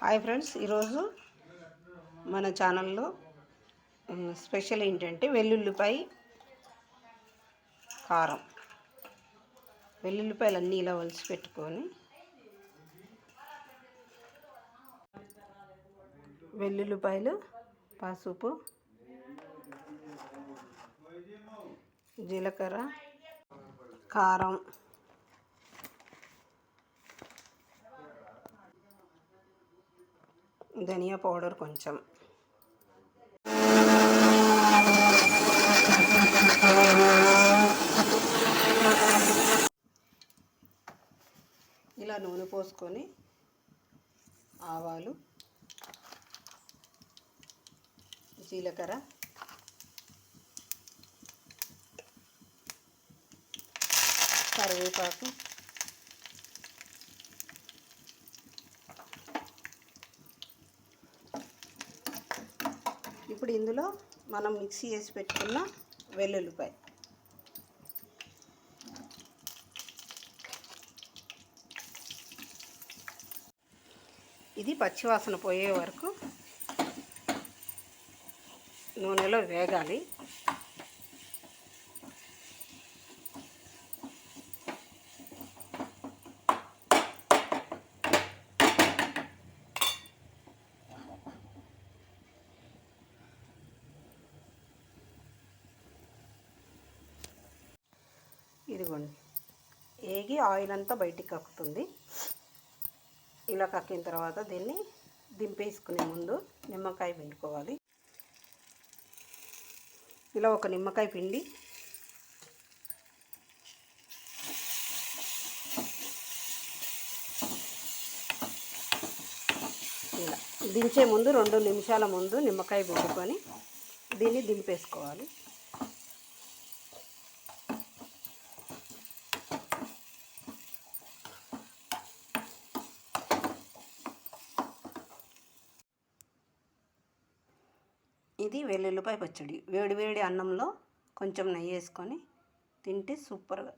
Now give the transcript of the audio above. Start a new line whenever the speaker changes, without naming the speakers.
Hi friends ఈరోజు మన ఛానల్లో స్పెషల్ ఏంటంటే వెల్లుల్లిపాయ కారం. వెల్లుల్లిపాయలు అన్నీ ఇలా ఒలిచి పెట్టుకొని వెల్లుల్లిపాయలు పసుపు జీలకర్ర కారం ధనియా పౌడర్ కొంచెం. ఇలా నూనె పోసుకొని ఆవాలు జీలకర్ర కరివేపాకు ఇప్పుడు ఇందులో మనం మిక్సీ చేసి పెట్టుకున్న వెల్లుల్లిపాయ. ఇది పచ్చివాసన పోయే వరకు నూనెలో వేగాలి. ఇదిగోండి. ఏగి ఆయిల్ అంతా బయటికి కక్కుతుంది. ఇలా కక్కిన తర్వాత దీన్ని దింపేసుకునే ముందు నిమ్మకాయ పిండుకోవాలి. ఇలా ఒక నిమ్మకాయ పిండి ఇలా దించే ముందు రెండు నిమిషాల ముందు నిమ్మకాయ పిండుకొని దీన్ని దింపేసుకోవాలి. ఇది వెల్లుల్లిపాయ పచ్చడి. వేడి వేడి అన్నంలో కొంచెం నెయ్యి వేసుకొని తింటే సూపర్గా